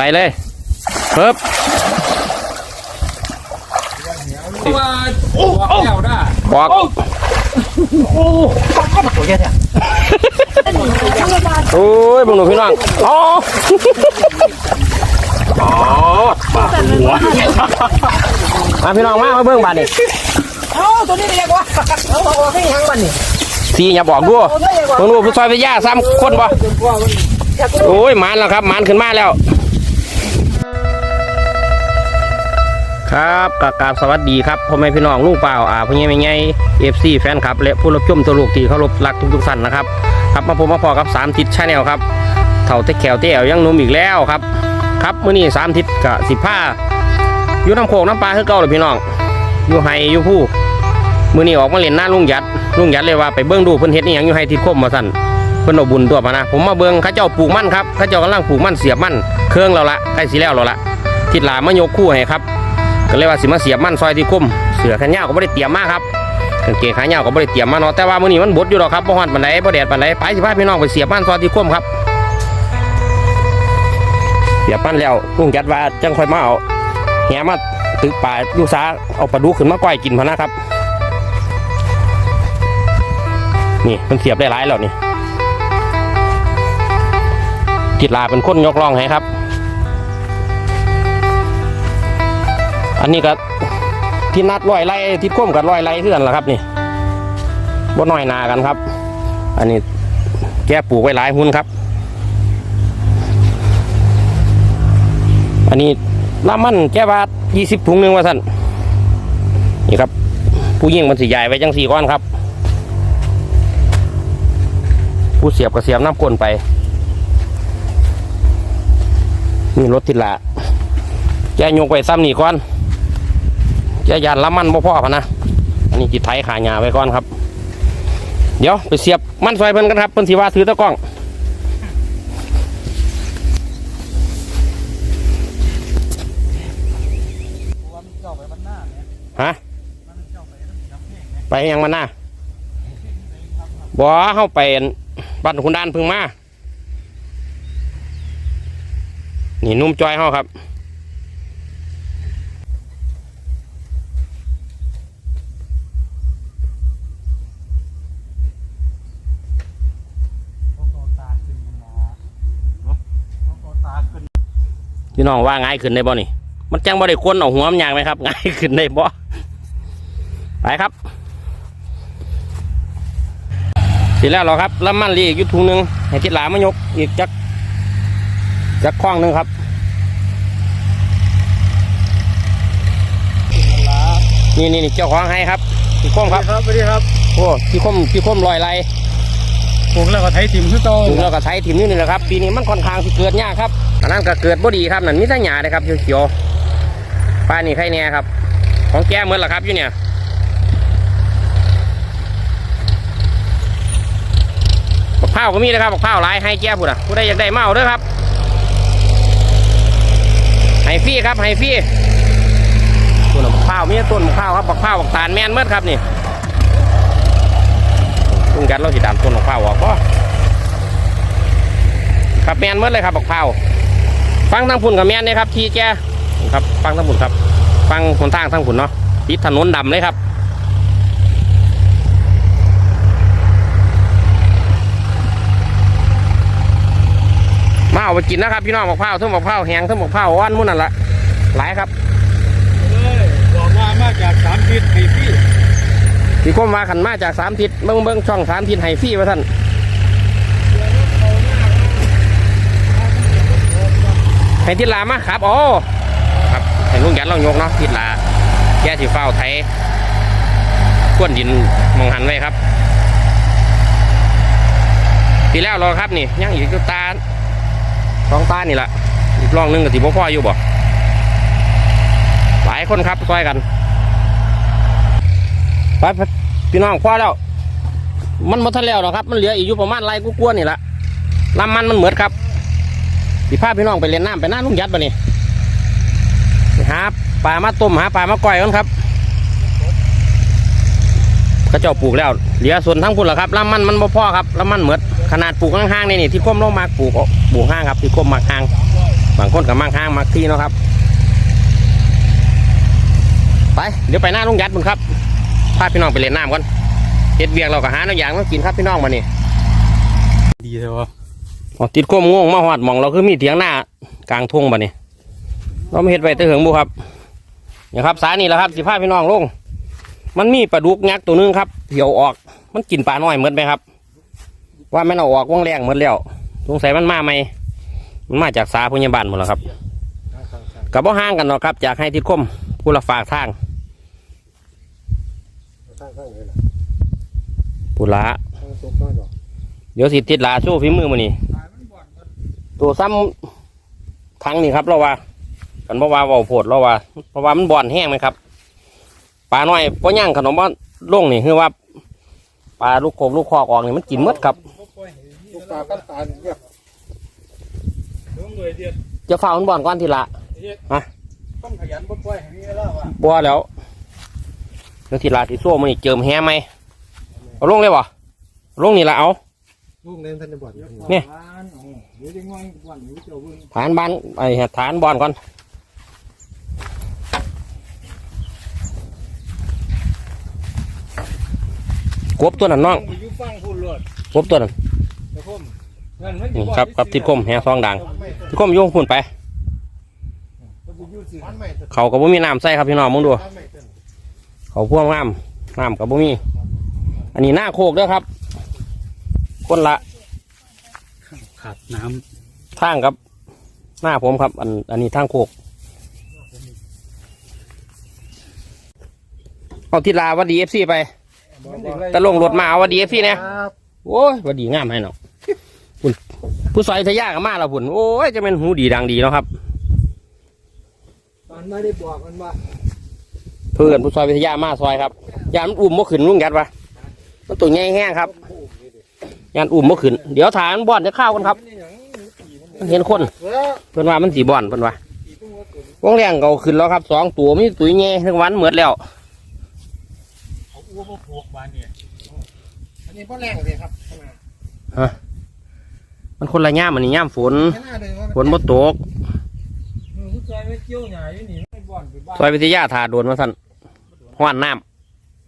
ส่เลยปึ๊บว่าโอ้แล้วได้บอกตัวเยอะเนี่ยโอ้ยบุญหนูพี่น้องอ๋ออ๋อหัวมาพี่น้องมามาเบิ่งบาดนี่เอ้าตัวนี้เรียกว่าเอาเอาเอาให้ยังมันนี่สีอย่าบอกดูเบิ่งดูผู้ซอยพิยาซ้ำคนบ่โอ้ยหมานแล้วครับหมานขึ้นมาแล้ว ครับกกราบสวัสดีครับพ่อแม่พี่น้องลูกเปล่าอ่าพ่อใหญ่แม่ใหญ่เอฟซีแฟนคลับ และผู้รับชมตัวลูกที่เคารพรักทุกๆท่านนะครับครับมาพบมาพอกับสามทิศชาแนลครับเท่าเตะแขวเตะแอวยังนุ่มอีกแล้วครับ ครับมื้อนี้สามทิศกับสิบผ้าอยู่น้ำโขงน้ำปลาคือเก่าเลยพี่น้องอยู่ไฮอยู่ผู้มื้อนี้ออกมาเล่นหน้าลุงหยัดลุงหยัดเลยว่าไปเบิ้งดูเพิ่นเฮ็ดนี่ยังอยู่ไฮทิศคมมาสั่นเพิ่นเอาบุญตัวมานะผมมาเบิ้งข้าเจ้าปลูกมั่นครับข้าเจ้ากำลังปลูกมั่นเสียบมั่นเครื่องเราละใกล้สิแล้วเราละทิศหลามายกคู่ให้ครับ ก็เลยว่าสิมาเสียบมันซอยที่คุ้มเสือแขนยาวก็ไม่ได้เตรียมมากครับกางเกงขายาวก็ไม่ได้เตรียมมาเนาะแต่ว่ามื้อนี้มันบดอยู่หรอกครับบ่ฮ้อนปานใดบ่แดดปานใดไปสิพาพี่น้องไปเสียบมันซอยที่คุ้มครับ เสียบมันแล้วลุงจัดว่าจังค่อยมาเอาแหมาตึกป่าอยู่ซาเอาปลาดุขึ้นมาก้อยกินพะนะครับนี่มันเสียบได้หลายแล้วนี่จิตลาเป็นคนยกล่องให้ครับ อันนี้ก็ที่นัดร้อยไร่ที่ก้มกับร้อยไร่เพื่อนละครับนี่บ่น้อยนากันครับ อันนี้แกปลูกไว้หลายหุ้นครับ อันนี้ลามันแกบาทยี่สิบถุงหนึ่งว่าสั่นนี่ครับ ผู้ยิ่งมันสีใหญ่ไว้จังสี่ก้อนครับ ผู้เสียบก็เสียบน้ำก้นไป นี่รถทิละแกยกไว้ซ้ำนี่ก้อน จะยานละมันบ่พ่อพะนะอันนี้จิตไทยขายาไว้ก่อนครับ เดี๋ยวไปเสียบมันซอยเพิ่นกันครับเพิ่นสิว่าถือตะกล้องว่ามันเจ้าไปมันหน้าเนี่ยฮะมันเจ้าไปน้ำเพียงเนี่ยไปยังมันน่ะบ่เฮาไปอั่นบ้านคุณดานพึ่งมา นี่นุ่มจอยเฮาครับ พี่น้องว่าง่ายขึ้นได้บ่นี่ มันจังบ่ได้คนเอาหัวมันยางไหมครับ ง่ายขึ้นได้บ่ไปครับเสร็จแล้วเหรอครับแล้วมันเหลีอีกอยุถุงหนึงให้ทิศหลามายกอีกจักจักคว้างหนึงครับนี่นี่นี่เจ้าของให้ครับพี่คมครับครับสวัสดีครับโอ้พี่คมพี่คมลอยไร ปลูกแล้วก็ไถติ่มขึ้นโตถึงเราก็ใช้ทีมนี้นี่แหละครับปีนี้มันค่อนข้างที่เกิดยากครับอันนั้นก็เกิดบ่ดีครับนั่นมีแต่หญ้าเลยครับเขียวๆป้านี่ใครแน่ครับ ของแก้เหมือนล่ะครับอยู่เนี่ยบักเผาก็มีนะครับบักเผาหลายให้แก้ผู้น่ะผู้ใดอยากได้เมาเอาเด้อครับให้ฟรีครับให้ฟรีต้นบักเผาวมีต้นบักเผาวครับบักเผาวบักตาลแมนเมื่อครับนี่ ลุงกันเราสิดามต้นบักเผาวออกก็ครับแมนเมื่อเลยครับบักเผาฟังทางพุ่นกับแมนเนี่ยครับทีแกครับฟังทางพุ่นครับ ฟังคนทางทางพุ่นเนาะติดถนนดำเลยครับมาเอาไปกินนะครับพี่น้องบักเผาทั้งบักเผาแห้งทั้งบักเผาอ่อนมุ่นนั่นละหลายครับเลยบอกว่ามาจากสามทิศไห้พี่ ที่ก้มมาขันมาจากสามทิศเบิ้งเบิ้งช่องสามทิศไห้ฟี่ว่าท่านให้ทิศลามาครับโอ้ครับให้ลุงยันเรายกเนาะทิศลาแก่สีเฝ้าไทยขวนดินมองหันไว้ครับทีแล้วรอครับนี่ยังอีกตาสองตานี่แหละอีกรองหนึงกับสีพ่ออยู่บ่หลายคนครับซอยกัน ไปไปพี่น้องพอแล้ว มันหมดทันแล้วหรอครับ มันเหลืออีกอยู่ประมาณไรกูกลัวนี่ละลำมันมันเหมือดครับพี่พาพี่น้องไปเล่นน้ำไปน้าลุงยัดปะนี่หาปลามาต้มหาปลามาก่อยกันครับก็เจ้าปลูกแล้ว เหลือส่วนทั้งพุ่นละครับลำมันมันบ่พอครับลำมันเหมือดขนาดปลูกห้างๆนี่นี่ที่ก้มลงมาปลูกเอาปลูกห้างครับที่ก้มมาห้างบางคนกับมังห้างมักที่เนาะครับ ไปเดี๋ยวไปหน้าลุงยัดมึงครับ พาพี่น้องไปเล่นน้ำก่อนเฮ็ดเวียกเราก็หาน้ำยางมากินครับพี่น้องมานี่ดีเลยวะอ๋อติดโคมง่วงมาหอดหมองเราคือมีเถียงหน้ากลางทุ่งบ่นี่เราไม่เฮ็ดไปแต่เหิงบุครับเนี่ยครับสานี่แหละครับสิพาพี่น้องลง มันมีปลาดุกยักษ์ตัวหนึงครับเหี่ยวออกมันกินปลาน้อยเหมือนไหมครับ ว่ามันเอาออกว่างแรงเหมือนแล้วสงสัยมันมาไหมมันมาจากสาพยาบาลหมดแล้วครับกับบ่ห่างกันหรอกครับ จากให้ทิศคมผู้ละฝากทาง ข้างข้างเลยล่ะผู้ละข้างตกข้างดอกเดี๋ยวสิติดลาโชว์ฝีมือมานี่ตัวซ้ำทังนี่ครับเราว่ากันเพราะว่าเบาโพดเราว่า เพราะว่ามันบ่อนแห้งไหมครับปลาน้อยพอย่างขนมว่าลงนี่คือว่าปลาลูกโขกลูกคอกออกนี่มันกินหมดครับลูกตากันตาเงียบจะฝ้ามันบ่อนก้อนทีละต้องขยันบ่ปล่อยให้มีเวลาว่ะบัวแล้ว เดี๋ยวทีละที่โซ่มันนี่เจิมแห้ไหมเอาลงเลยบ่เอาลงนี่ละเอาลูกเล่นท่านจะบวชนี่เดี๋ยวจะง่วงวันนี้เจ้าเบิ่งฐานบ้านไอ้ฐานบ่อนก่อนกบตัวนั้นน้องไปอยู่ฟังพูดเลยกบตัวนั้นเดี๋ยวผมเงินมันนี่ครับกับติดคมแหซองด่างติดคมโยงพุ่นไปมันไม่เขากับบ่มีน้ำใส่ครับพี่น้องมึงดูมันไม่ เต้นเขาพ่วงน้ำน้ำกับบ่มี อันนี้หน้าโคกเด้อครับ คนละขาดน้ทางครับ หน้าผมครับ อันอันนี้ทางโคกเอาทิลาวัดดีเอฟซีไปำตะลงรถมาเอาวัดดีเอฟซีเนี่ยครับโอ้ยวัดดีงามให้เนาะคุณผู้ซอยทะยากับมาแล้วพุ่นโอ้ยจะเป็นหูดีดังดีเนาะครับมันไม่ได้บอกมันว่าเพื่อนผู้ซอยวิทยามาซอยครับยานมันอุ่มบ่ขึ้นลุงยัดวะมันตัวใหญ่แห้งครับยานอุ่มบ่ขึ้น เดี๋ยวถามนบ่อนจะเข้ากันครับมันเห็นคนแล้วเพิ่นว่ามันสีบ่อนเพิ่นว่าวงแรงเก่าขึ้นแล้วครับสองตัวมีตัวแง่ทั้งวันเหมือดแล้วเขาอ้วกพวกบ้านเนี่ยอันนี้พ่อแรงเลยครับข้างหน้ามันคนละย่ามอันนี้ย่ามฝนข้างหน้าเลยว่าฝนบ่ตกผู้ชายไม่เกี่ยวหน่ายอยู่นี่ไม่บ่อนไปบ้านซอยวิทยาถาโดนมาสั่น ห้อนน้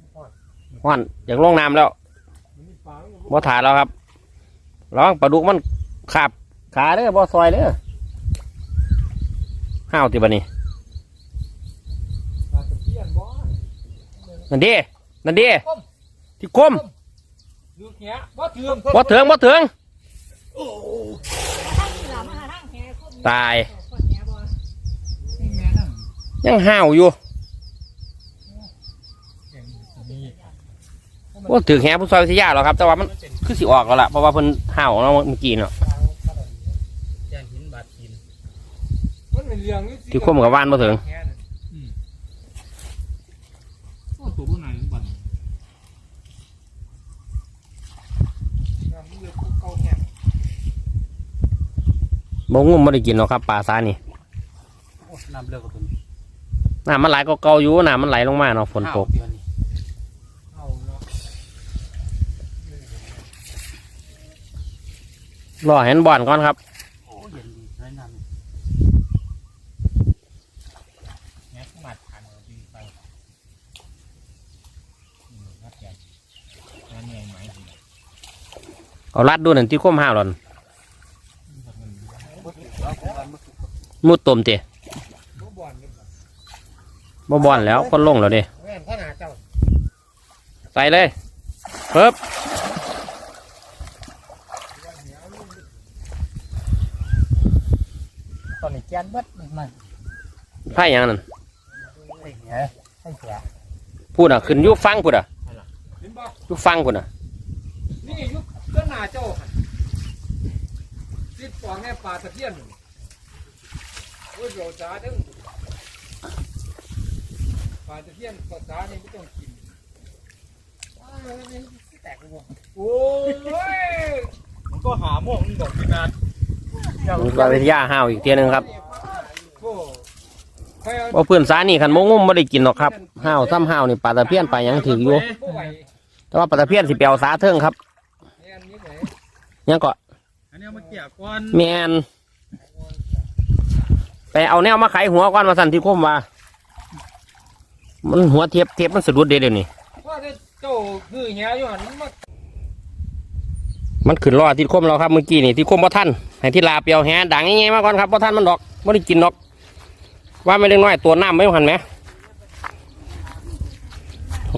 ำห้อนอยากลงน้ำแล้วมันมีปลามันบ่ถาแล้วครับระวังปลาดุกมันขาบขาเด้อบ่ซอยเด้อห้าวติบันนี้ปลาตะเพียนบ่อนนั่นเด้นั่นเด้ที่คมดูเนี้ยบ่เถื่อนบ่เถิงบ่เถิงตายแม่นั่งยังห้าวอยู่ ว่าถือแหผู้ซอยวิทยาหรอกครับ แต่ว่ามันคือสิออกแล้วล่ะเพราะว่าเพิ่นห้าวเนาะเมื่อกี้เนาะแกนหินบาดหินมันเป็นเรื่องนี่สิที่คมกับว่านบ่ถึงอืมโอ้ตัวผู้ไหนมันบ่อนน้ำมันเลือดพวกเก่าแห้งบ่งุ่มบ่ได้กินหรอกครับปลาซานี่โอ้น้ำเลือดกับตัวนี้น้ำมันไหลก็เก่าอยู่น้ำมันไหลลงมาเนาะฝนตกเอาเนาะ รอเห็นบ่อนก่อนครับโอ้เย็นดีไรน้ำแง่มาทานดีไปอืมครับแกนั่นเองไหมเอาลัดดูนั่นที่คมห้าวหล่อนมุดตมเตะบ่บอนแล้วคนลงแล้วเด้แม่นข้าหน้าเจ้าใส่เลยเพิ่บ ตอนนี้แกนเบิดมันไผ่หยังนั่นไอ้แหน่ไอ้แหน่พูดอะขึ้นอยุฟังพูดอะเห็นบ่อยุฟังพูดอะนี่ยุคเจ้าหน้าเจ้าหั่นติดปองแง่ปลาตะเพียนโอ้ยเดี๋ยวจ้าเด้งปลาตะเพียนปลาจ้านี่ไม่ต้องกินอ้าวแล้วนี่แตกเลยโอ้ยมันก็หาหม่องมันบอกขนาดมันก็วิทยาห้าวอีกเทียหนึงครับโอ้ใครเอา ว่าเพื่อนสานี่ขันโมงุ่มไม่ได้กินหรอกครับห้าวซ้ำห้าวนี่ปลาตะเพียนไปลาหยังถืออยู่บ่ไหวแต่ว่าปลาตะเพียนสิเปียวสาเทิงครับเนี่ยอันนี้ไหนยังก็อันนี้เอามาเกี่ยก่อนแมนไปเอาแนวมาไขหัวก่อนมาสั่นที่คมว่ามันหัวเทียบเทียบมันสะดุดเด้เดี๋ยวนี้ว่าแต่เจ้าคือเหี้ยอยู่หันมันมามันขึ้นรอที่คมเราครับเมื่อกี้นี่ที่คมบ่ท่านให้ที่ลาเปียวแฮดังง่ายๆมาก่อนครับบ่ท่านมันดอกไม่ได้กินดอก ว่าไม่เล็กน้อยตัวน้ำไม่หันไหม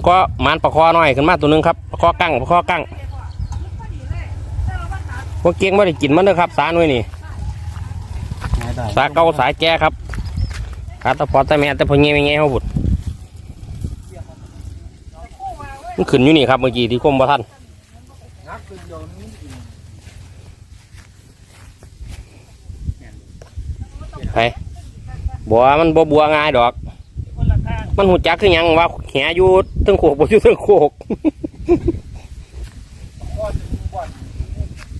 ก็มานประคอหน่อยขึ้นมาตัวนึงครับประคอกั้งประคอกั้งพวกเกียงไม่ได้กินมันเด้อครับ สาหน่วยนี่สาเก่าสายแก่ครับขาตะพอตะแม่แต่พอเงี้ยเงี้ยเขาบุดมันขึ้นอยู่นี่ครับเมื่อกี้ที่คมบ่ท่าสันโยนนี่กินไป บัวมันบ่บัวง่ายดอก มันหูจักคือหยังว่าแหอยู่เทั้งโขกบ่อยู่เทั้งโขก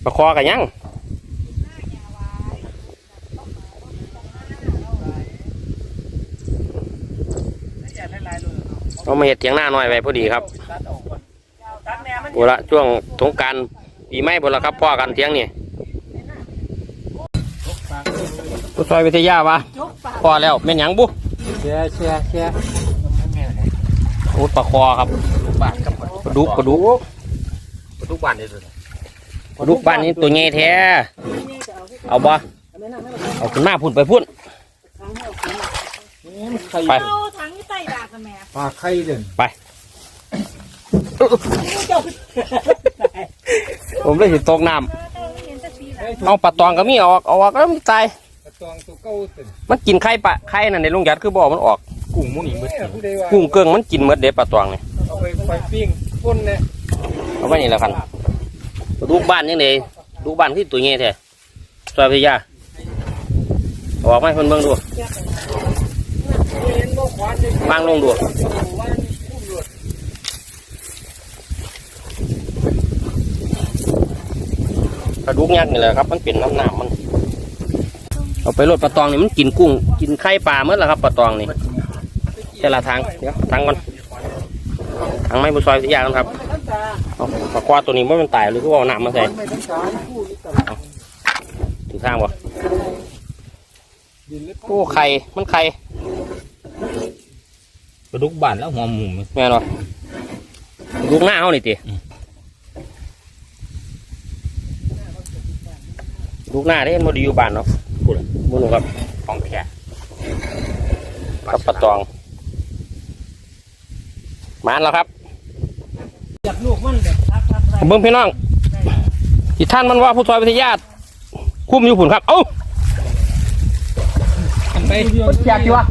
ประคอกันยังเอามาเห็ดเถียงหน้าหน่อยไปพอดีครับตัดแม่มันบุละช่วงสงกรารปีใหม่บุละครับพ่อกันเถียงนี่ผู้ซอยวิทยาวะจกปากพ อแล้วแม่นหยังบุเชียเชียเชียโอ้ปลาคอครับบาทกับปลาดุกปลาดุกทุกวันเลยสุดปลาดุกบ้านนี้ตัวใหญ่แท้นี่จะเอาที่เอาบ่เอาไม่นั่งไม่ต้องเอาขึ้นมาพุ่นไปพุ่นทางให้เอาขึ้นมาไข่ไปเอาถังใส่บาทกันแม่ปลาไข่เด่นเจ้าผมเลยสิตกน้เห็นสักทีละำเอาปลาตองก็มีออกเอาออกแล้วมันตายกระตองตัว เก้าเด่นมันกินไข่ปลาไข่นั่นในลุงยัดคือบ่อมันออก กุ้งมุนี่มืดผู้ใดว่ากุ้งเกิ้งมันกินหมดเด็ดปลาตองนี่เอาไปไปปิ้งพ่นเนี่ยเอาไว้นี่แหละคันปลาดุกบ้านยังไงดูบ้านที่ตัวใหญ่แท้ซอยพิยาเอาออกมาให้เพิ่นเบิ่งดูเห็นบ่ขวานจะวางลงดูวันพุ่มหลุดปลาดุกยักษ์นี่แหละครับ มันเป็นน้ำหนามมัน เอาไปรดปลาตองนี่มันกินกุ้ง กินไข่ปลาเมื่อละครับปลาตองนี่เจละทางเดี๋ยวทางก่อนทางไม้บุซอยพิยากันครับไม่ต้องตาเอาปลาควาตัวนี้ว่ามันตายหรือว่าเอาหนามมาใส่ไม่ต้องสายผู้นี่ตลอดถึงทางบ่ดินเล็กโอ้ไข่มันไข่ปลาดุกบ้านแล้วหัวหมูไหมแม่นบ่ลูกหน้าเขานี่ติลูกหน้าได้มาดีอยู่บ้านเนาะ บุญบุญครับของแขกกับปลาตองมานแล้วครับอยากลูกมันแบบทักทักไรเบิ่งพี่น้องที่ท่านมันว่าผู้ซอยวิทยาคุ้มอยู่ผุนครับ เอ้าไปเดียวแจกดีวะ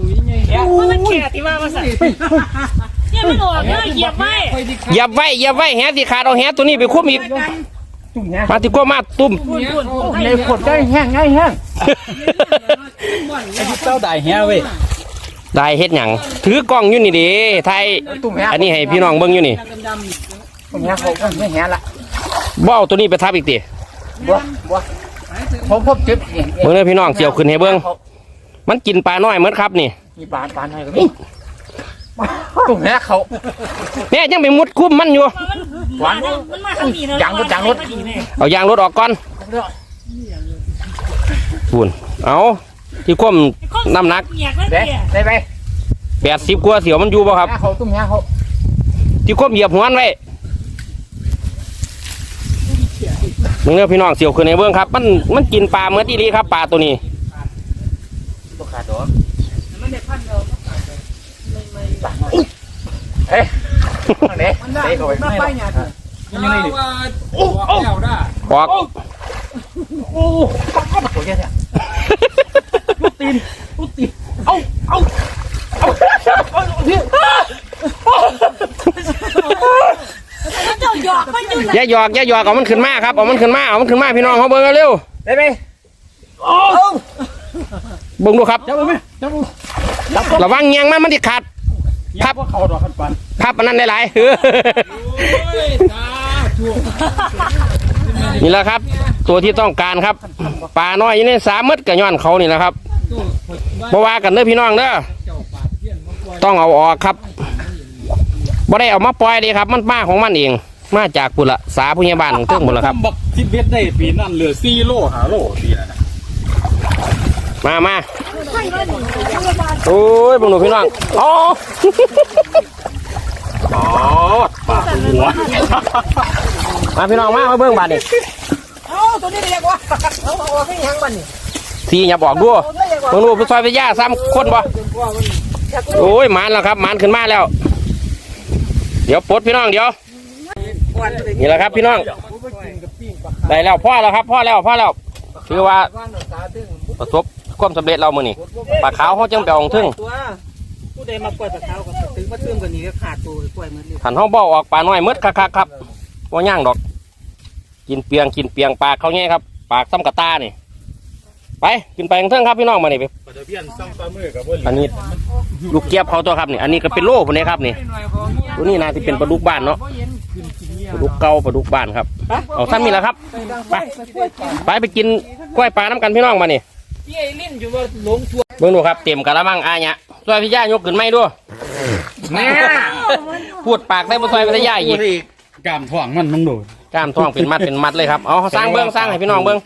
ว่ามันแก่ที่ว่ามาใส่เนี่ยมันออกเลยเหยียบไว้ค่อยดิเหยับไว้เหยับไว้แหสิขาดเอาแหตัวนี้ไปคุ้มอีก มาที่กว่ามาตุ้มปุ่นปุ่นในขดได้แห้งง่ายแห้งไอ้ที่เต้าได้แฮะเว้ยได้เฮ็ดหยังถือกล้องอยู่นี่เดิไทยตุ่มแห้งอันนี้ให้พี่น้องเบิ่งอยู่นี่ตุ่มแห้งเขาไม่แห้งละบ่เอาตัวนี้ไปทับอีกติบัวบัวผมพบเจ็บเบิ่งเด้อพี่น้องเสี่ยวขึ้นให้เบิ่งมันกินปลาน้อยเหมือนครับนี่มีปลาปลาหน่อยก็มี ตุ่มแห้งเขาแม่ยังไปมุดคุ้มมันอยู่ หวานมันมาทางนี้เนาะยังรถยังรถ เอายางรถออกก่อนบุญเอาที่คุ้มน้ำหนักเหยียบนั่นเด้เดียได้ไปแปดสิบกว่าเสี่ยวมันอยู่บ่ครับแห้งเขาตุ่มแห้งเขาที่คุ้มเหยียบหัวมันไว้มึงเด้อพี่น้องเสี่ยวขึ้นให้เบิ่งครับ มันมันกินปลาเหมือนอีหลีครับปลาตัวนี้ตัวขาดตัวเฮ้ยเด้เด้เขาไปไม่ไปเนี่ยยังไงดิโอ้โอ้แล้วได้ออกโอ้ตัวเยอะเนี่ยลูกตีนลูกตีนเอาเอาเอาเอาพี่มันเจ้าหยอกมันอยู่อย่าหยอกอย่าหยอกเอามันขึ้นมาครับเอามันขึ้นมาเอามันขึ้นมาพี่น้องเขาเบิ่งเอาเร็วได้ไหมเบิ่งดูครับจับมือไหมจับมือระวังเงียงมันมันติขาด พับว่าเขาดอกกันปันพับอันนั้นหลายๆเออโอ้ยตาถูกนี่แหละครับ ตัวที่ต้องการครับปลาน้อยอยู่ในสามมดกับย้อนเขานี่แหละครับตู้บ่ว่ากันเด้อพี่น้องเด้อเจ้าปาดเพี้ยนมาปล่อยต้องเอาออกครับบ่ได้เอามาปล่อยเลยครับ มันมาของมันเองมาจากปุระสาผู้ใหญ่บ้านของเทิงหมดแล้วครับบักที่เบ็ดได้ปีนั่นเหลือสี่โลห้าโลปีนั่นน่ะมามา โอ้ยบุญหนูพี่น้องอ๋ออ๋อปากหัวมาพี่น้องมามาเบิ่งบาดนี่เอ้าตัวนี้เรียกว่าเอาเอาเอาให้ยังบันนี่ทีอย่าบอกด้วยตัวนี้เรียกว่าเบิ่งดูพี่ซอยพี่ย่าซ้ำคนบ่โอ้ยหมานแล้วครับหมานขึ้นมาแล้ว เดี๋ยวปลดพี่น้องเดี๋ยวนี่แหละครับพี่น้องได้แล้วพ่อแล้วครับพ่อแล้วพ่อแล้วถือว่าประสบ ความสำเร็จเรามื้อนี้ปลาขาวเขาจังไปเอองทึ่งตัวผู้ใดมาปล่อยปลาขาวกับตึงมาเติมกันนี้ก็ขาดตัวปล่อยมันเลยขันเขาบ่ออกปลาน้อยมืดคักๆครับว่าย่างดอก กินเปียงกินเปียงปากเขาแง่ครับ ปากซ้ำกระตานี่ไปขึ้นไปข้างเทิงครับพี่น้องมานี่ไปปลาตะเพียนซ้ำปลามือกับว่าอันนี้ลูกเกียบเขาตัวครับนี่อันนี้ก็เป็นโล่พวกนี้ครับนี่ตัวนี้น่าจะเป็นปลาดุกบ้านเนาะปลาดุกเก่าปลาดุกบ้านครับเอาซ้ำนี่แหละครับไปไปไปกินกล้วยปลาน้ำกันพี่น้องมานี่ พี่ไอ้ลิ้นอยู่ว่าหลงชัวเบิ่งดูครับเต็มกะละมังอาเนี่ยซอยพี่ย่ายกขึ้นไม่ด้วยแม่พูดปากได้บ่ซอยพี่ย่าอีกกามท้องมันต้องดูกล้ามท้องเป็นมัดเป็นมัดเลยครับเอาสร้างเบื้องสร้างให้พี่น้องเบื้อง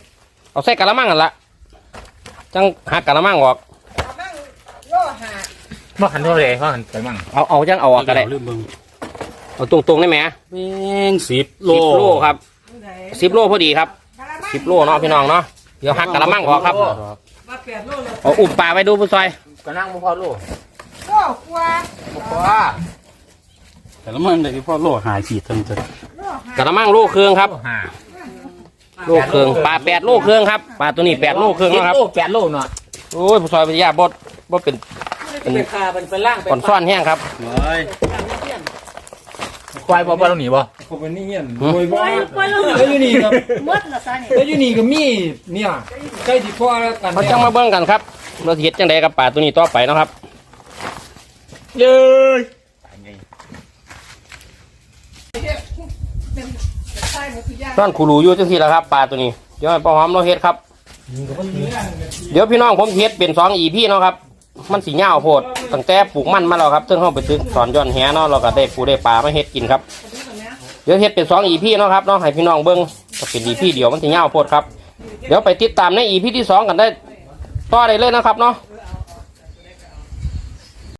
เอาใส่กะละมังกันละจังหักกะละมังออกว่าหันเท่าไรว่าหันไปมั่งเอาเอาจังเอาออกก็ได้ลืมเบิ่งเอาตรงๆได้ไหมแม่งสิบโลสิบโลครับสิบโลพอดีครับสิบโลเนาะพี่น้องเนาะ เดี๋ยวหักกะละมังออกครับมาแปดโลเลยเอาอุ้มปลาไปดูผู้ซอยก็นั่งบ่พอโลก็กว่าว่าแต่ละมันได้ที่พ่อโลหายขีดทั้งตัวกะละมังโลเครื่องครับห้าโลเครื่องปลาแปดโลเครื่องครับปลาตัวนี้แปดโลเครื่องแล้วครับโลแปดโลเนาะโอ้ยผู้ซอยพิทยาบดบดเป็นเป็นคาเป็นเป็นล่างเป็นก่อนซ่อนแห้งครับเฮ้ย ควายบ่บ่ต้องหนีบ่เขาเป็นนี่เงี้ยหืมโวยปล่ว่าอยปล่อยลงแล้วอยู่นี่ครับมดละซะนี่แล้วอยู่นี่ก็มีเนี่ยใกล้ที่พ่อแล้วกันเขาจังมาเบิ่งกันครับเราสิเฮ็ดจังไดกับปลาตัวนี้ต่อไปเนาะครับเย้ยซ่อนคูรูอยู่จังซี่แหละครับปลาตัวนี้เดี๋ยวให้ป้าหอมเราเฮ็ดครับ เดี๋ยวพี่น้องผมเฮ็ดเป็นสองอีพี่เนาะครับ มันสีเงาวโพด ตั้งแต่ปลูกมันมาแล้วครับซึ่งเขาไปตึกสอนย้อนแหเนาะเราก็ได้ปูได้ปลามาเฮ็ดกินครับเดี๋ยวเฮ็ดเป็นสองอีพี่เนาะครับเนาะให้พี่น้องเบิ้งก็เป็นอีพี่เดียวมันจะเงาโพดครับ เดี๋ยวไปติดตามในอีพี่ที่สองกันได้ต่อได้เลยนะครับเนาะ